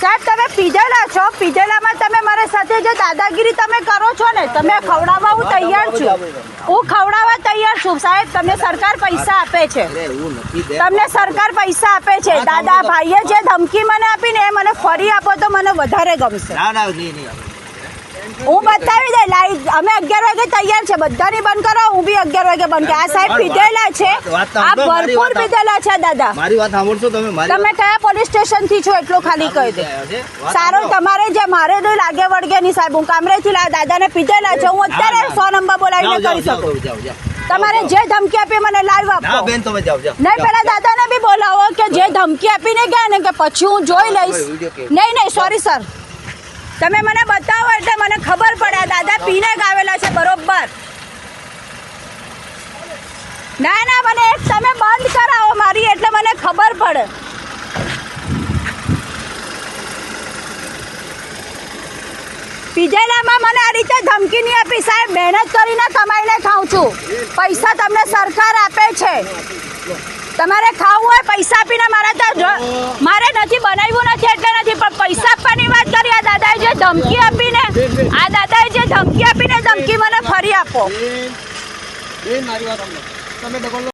સાહેબ તમે પીધેલા છો. પીધેલામાં તમે મારા સાથે જે દાદાગીરી તમે કરો છો ને તમે ખવડાવવા હું તૈયાર છું. હું ખવડાવવા તૈયાર છું. સાહેબ તમને સરકાર પૈસા આપે છે. તમને સરકાર પૈસા આપે છે. દાદા ભાઈએ જે ધમકી મને આપીને એ મને ફરી આપો તો મને વધારે ગમશે. હું બતાવી દે લાઈ અમે તૈયાર છે. બધાની બંધ કરો. હું બી અગિયાર વાગે બંધ આ સાહેબ પીધેલા છે. આ ભરપૂર પીધેલા છે દાદા. મારી વાત સાંભળશો તમે તમે કયા પોલીસ સ્ટેશનથી છો? એટલું ખાલી કહી દે. સારો તમારે જે મારે તો લાગે વળગે નહીં સાહેબ હું કામરેથી લા દાદાને પીધેલા છે. હું અત્યારે. સો નંબર બોલાવીને કરી શકું. તમારે જે ધમકી આપી મને લાઈવ ના બેન તમે જાવ જાવ નહીં પેલા દાદાને બી બોલાવો કે જે ધમકી આપીને ગયા ને કે પછી હું જોઈ લઈશ? નહીં નહીં સોરી સર તમે મને બતાવો એટલે મને ખબર પડે. દાદા પીને ગાવેલા છે, બરોબર? ના ના, મને તમે બંધ કરાવો મારી, એટલે મને ખબર પડે. પીજેલામાં મને આ રીતે ધમકી નહીં આપી. સાહેબ, મહેનત કરીને કમાઈને ખાઉં છું. પૈસા તમને સરકાર આપે છે. તમારે ખાવું હોય, પૈસા આપીને મારે તો મારે નથી ધમકી આપીને આ દાદાએ જે ધમકી આપીને ધમકી મને ફરી આપો.